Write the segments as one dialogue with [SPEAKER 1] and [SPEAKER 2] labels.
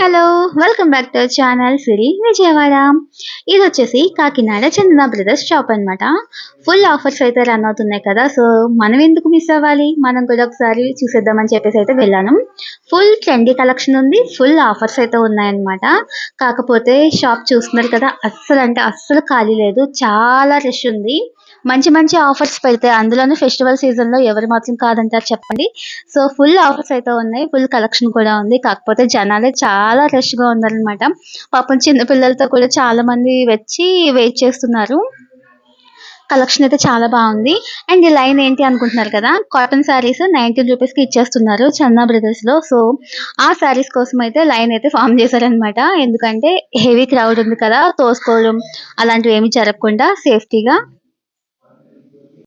[SPEAKER 1] Hello welcome back to channel Siri Vijayawada ఇది వచ్చేసి Kakinada Chandana brothers shop అన్నమాట. ఫుల్ ఆఫర్స్ అయితే రన్ అవుతున్నాయి కదా సో మనం ఎందుకు మిస్ అవ్వాలి? మనం కూడా ఒకసారి చూసేద్దామని చెప్పేసి అయితే వెళ్ళాను. ఫుల్ ట్రెండీ కలెక్షన్ ఉంది ఫుల్ ఆఫర్స్ అయితే ఉన్నాయన్నమాట. కాకపోతే షాప్ చూస్తున్నారు కదా అస్సలు అంటే అస్సలు ఖాళీ లేదు చాలా రష్ ఉంది. మంచి మంచి ఆఫర్స్ పెడితే అందులోనూ ఫెస్టివల్ సీజన్లో ఎవరు మాత్రం కాదంటారు చెప్పండి. సో ఫుల్ ఆఫర్స్ అయితే ఉన్నాయి ఫుల్ కలెక్షన్ కూడా ఉంది. కాకపోతే జనాలే చాలా రష్గా ఉన్నారనమాట పాపం చిన్న పిల్లలతో కూడా చాలా మంది వచ్చి వెయిట్ చేస్తున్నారు. కలెక్షన్ అయితే చాలా బాగుంది. అండ్ ఈ లైన్ ఏంటి అనుకుంటున్నారు కదా కాటన్ శారీస్ నైన్టీన్ రూపీస్కి ఇచ్చేస్తున్నారు చందా బ్రదర్స్లో. సో ఆ శారీస్ కోసం అయితే లైన్ అయితే ఫామ్ చేశారనమాట ఎందుకంటే హెవీ క్రౌడ్ ఉంది కదా తోసుకోవడం అలాంటివి ఏమి జరగకుండా సేఫ్టీగా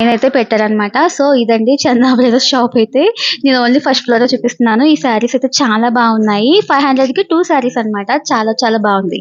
[SPEAKER 1] నేనైతే పెట్టారనమాట సో ఇదండి చందా బ్రదర్స్ షాప్ అయితే. నేను ఓన్లీ ఫస్ట్ ఫ్లోర్లో చూపిస్తున్నాను. ఈ శారీస్ అయితే చాలా బాగున్నాయి. ఫైవ్ హండ్రెడ్కి టూ శారీస్ అన్నమాట. చాలా చాలా బాగుంది.